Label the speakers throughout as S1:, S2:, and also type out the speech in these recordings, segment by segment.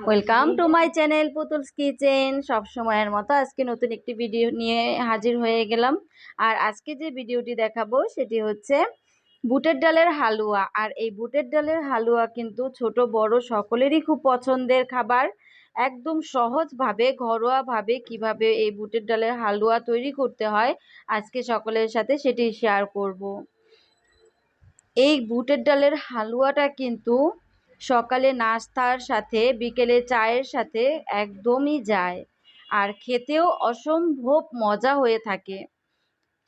S1: Welcome to my channel Putul's kitchen সব সময়ের মতো আজকে নতুন একটি ভিডিও নিয়ে হাজির হয়ে গেলাম। আর আজকে যে ভিডিওটি দেখাবো সেটি হচ্ছে বুটের ডালের হালুয়া। আর এই বুটের ডালের হালুয়া কিন্তু ছোট বড় সকলেরই খুব পছন্দের খাবার। একদম সহজভাবে ঘরোয়াভাবে কীভাবে এই বুটের ডালের হালুয়া তৈরি করতে হয় আজকে সকলের সাথে সেটি শেয়ার করব। এই বুটের ডালের হালুয়াটা কিন্তু সকালে নাস্তার সাথে, বিকেলে চায়ের সাথে একদমই যায়। আর খেতেও অসম্ভব মজা হয়ে থাকে।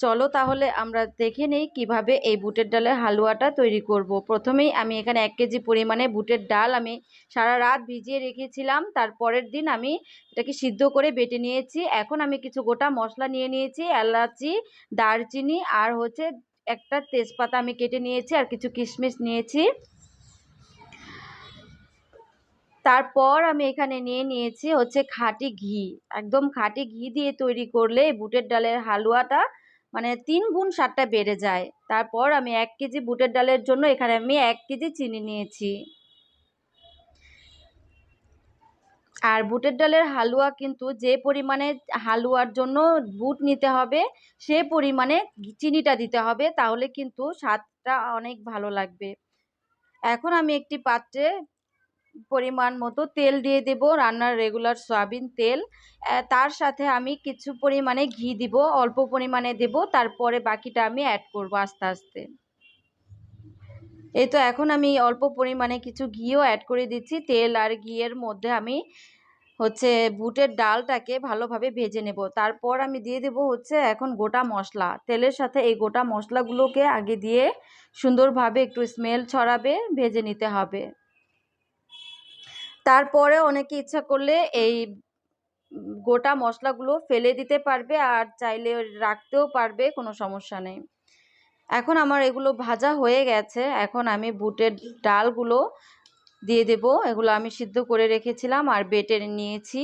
S1: চলো তাহলে আমরা দেখে নিই কীভাবে এই বুটের ডালের হালুয়াটা তৈরি করব। প্রথমেই আমি এখানে এক কেজি পরিমাণে বুটের ডাল আমি সারা রাত ভিজিয়ে রেখেছিলাম। তারপরের দিন আমি এটাকে সিদ্ধ করে বেটে নিয়েছি। এখন আমি কিছু গোটা মশলা নিয়ে নিয়েছি, এলাচি, দারচিনি আর হচ্ছে একটা তেজপাতা আমি কেটে নিয়েছি আর কিছু কিশমিশ নিয়েছি। তারপর আমি এখানে নিয়ে নিয়েছি হচ্ছে খাঁটি ঘি। একদম খাঁটি ঘি দিয়ে তৈরি করলে বুটের ডালের হালুয়াটা মানে তিন গুণ স্বাদটা বেড়ে যায়। তারপর আমি এক কেজি বুটের ডালের জন্য এখানে আমি এক কেজি চিনি নিয়েছি। আর বুটের ডালের হালুয়া কিন্তু যে পরিমাণে হালুয়ার জন্য বুট নিতে হবে, সে পরিমাণে চিনিটা দিতে হবে, তাহলে কিন্তু স্বাদটা অনেক ভালো লাগবে। এখন আমি একটি পাত্রে পরিমাণ মতো তেল দিয়ে দেব, রান্নার রেগুলার সয়াবিন তেল। তার সাথে আমি কিছু পরিমাণে ঘি দিব, অল্প পরিমাণে দেব, তারপরে বাকিটা আমি অ্যাড করব আস্তে আস্তে। এই তো এখন আমি অল্প পরিমাণে কিছু ঘিও অ্যাড করে দিচ্ছি। তেল আর ঘিয়ের মধ্যে আমি হচ্ছে বুটের ডালটাকে ভালোভাবে ভেজে নেব। তারপর আমি দিয়ে দেব হচ্ছে এখন গোটা মশলা। তেলের সাথে এই গোটা মশলাগুলোকে আগে দিয়ে সুন্দরভাবে একটু স্মেল ছড়াবে, ভেজে নিতে হবে। তারপরে অনেকে ইচ্ছা করলে এই গোটা মশলাগুলো ফেলে দিতে পারবে আর চাইলে রাখতেও পারবে, কোনো সমস্যা নেই। এখন আমার এগুলো ভাজা হয়ে গেছে। এখন আমি বুটের ডালগুলো দিয়ে দেব। এগুলো আমি সিদ্ধ করে রেখেছিলাম আর বেটে নিয়েছি।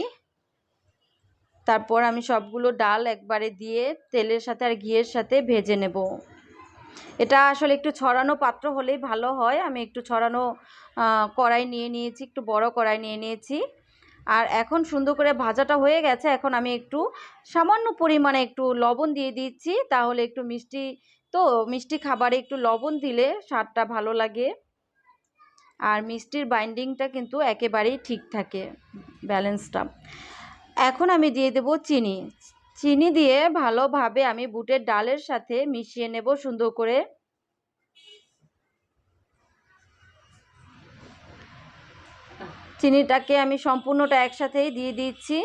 S1: তারপর আমি সবগুলো ডাল একবারে দিয়ে তেলের সাথে আর ঘিয়ের সাথে ভেজে নেব। এটা আসলে একটু ছড়ানো পাত্র হলেই ভালো হয়। আমি একটু ছড়ানো কড়াই নিয়ে নিয়েছি, একটু বড় কড়াই নিয়ে নিয়েছি। আর এখন সুন্দর করে ভাজাটা হয়ে গেছে। এখন আমি একটু সামান্য পরিমাণে একটু লবণ দিয়ে দিচ্ছি। তাহলে একটু মিষ্টি, তো মিষ্টি খাবারে একটু লবণ দিলে স্বাদটা ভালো লাগে। আর মিষ্টির বাইন্ডিংটা কিন্তু একেবারেই ঠিক থাকে ব্যালেন্সটা এখন আমি দিয়ে দেব চিনি। চিনি দিয়ে ভালোভাবে আমি বুটের ডালের সাথে মিশিয়ে নেব সুন্দর করে। চিনিটাকে আমি সম্পূর্ণটা একসাথেই দিয়ে দিচ্ছি।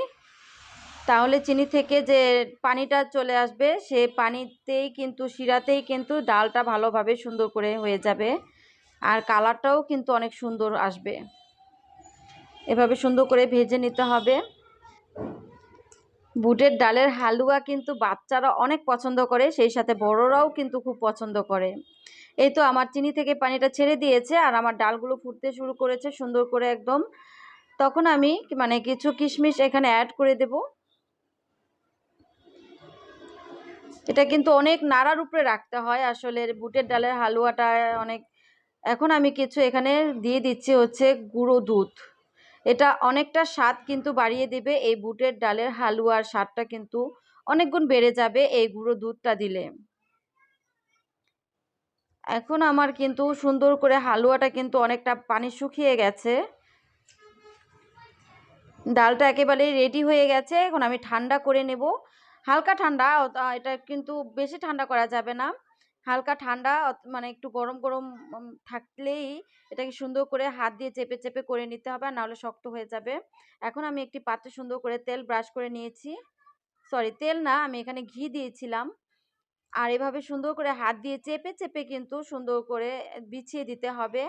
S1: তাহলে চিনি থেকে যে পানিটা চলে আসবে, সে পানিতেই কিন্তু, শিরাতেই কিন্তু ডালটা ভালোভাবে সুন্দর করে হয়ে যাবে। আর কালারটাও কিন্তু অনেক সুন্দর আসবে। এভাবে সুন্দর করে ভেজে নিতে হবে। বুটের ডালের হালুয়া কিন্তু বাচ্চারা অনেক পছন্দ করে, সেই সাথে বড়রাও কিন্তু খুব পছন্দ করে। এই তো আমার চিনি থেকে পানিটা ছেড়ে দিয়েছে আর আমার ডালগুলো ফুটতে শুরু করেছে সুন্দর করে একদম। তখন আমি মানে কিছু কিশমিশ এখানে অ্যাড করে দেব। এটা কিন্তু অনেক নাড়ার উপরে রাখতে হয়, আসলে বুটের ডালের হালুয়াটা অনেক। এখন আমি কিছু এখানে দিয়ে দিচ্ছি হচ্ছে গুঁড়ো দুধ। এটা অনেকটা স্বাদ কিন্তু বাড়িয়ে দেবে। এই বুটের ডালের হালুয়ার স্বাদটা কিন্তু অনেক গুণ বেড়ে যাবে এই গুঁড়ো দুধটা দিলে। এখন আমার কিন্তু সুন্দর করে হালুয়াটা কিন্তু অনেকটা পানি শুকিয়ে গেছে। ডালটা একেবারেই রেডি হয়ে গেছে। এখন আমি ঠান্ডা করে নেব। হালকা ঠান্ডা এটা কিন্তু বেশি ঠান্ডা করা যাবে না। হালকা ঠান্ডা মানে একটু গরম গরম থাকলেই এটাকে সুন্দর করে হাত দিয়ে চেপে চেপে করে নিতে হবে আর নাহলে শক্ত হয়ে যাবে। এখন আমি একটি পাত্রে সুন্দর করে তেল ব্রাশ করে নিয়েছি। সরি, তেল না, আমি এখানে ঘি দিয়েছিলাম। আর এভাবে সুন্দর করে হাত দিয়ে চেপে চেপে কিন্তু সুন্দর করে বিছিয়ে দিতে হবে।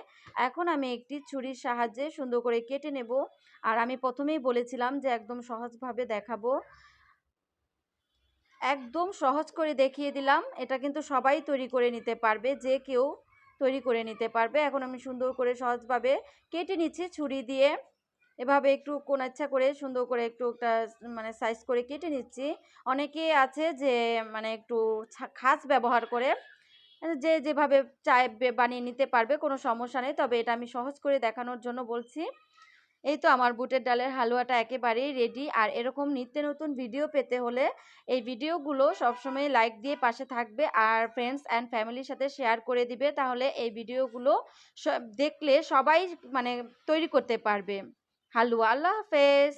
S1: এখন আমি একটি ছুরির সাহায্যে সুন্দর করে কেটে নেব। আর আমি প্রথমেই বলেছিলাম যে একদম সহজভাবে দেখাবো। একদম সহজ করে দেখিয়ে দিলাম। এটা কিন্তু সবাই তৈরি করে নিতে পারবে, যে কেউ তৈরি করে নিতে পারবে। এখন আমি সুন্দর করে সহজভাবে কেটে নিচ্ছি ছুরি দিয়ে। এভাবে একটু কোন ইচ্ছা করে সুন্দর করে একটু একটা মানে সাইজ করে কেটে নিচ্ছি। অনেকে আছে যে মানে একটু খাস ব্যবহার করে। যে যেভাবে চায় বানিয়ে নিতে পারবে, কোনো সমস্যা নেই। তবে এটা আমি সহজ করে দেখানোর জন্য বলছি। এই তো আমার বুটের ডালের হালুয়াটা একেবারেই রেডি আর এরকম নিত্য নতুন ভিডিও পেতে হলে এই ভিডিওগুলো সবসময় লাইক দিয়ে পাশে থাকবে আর ফ্রেন্ডস অ্যান্ড ফ্যামিলির সাথে শেয়ার করে দিবে তাহলে এই ভিডিওগুলো দেখলে সবাই মানে তৈরি করতে পারবে। হালুয়া, আল্লাহ হাফেজ।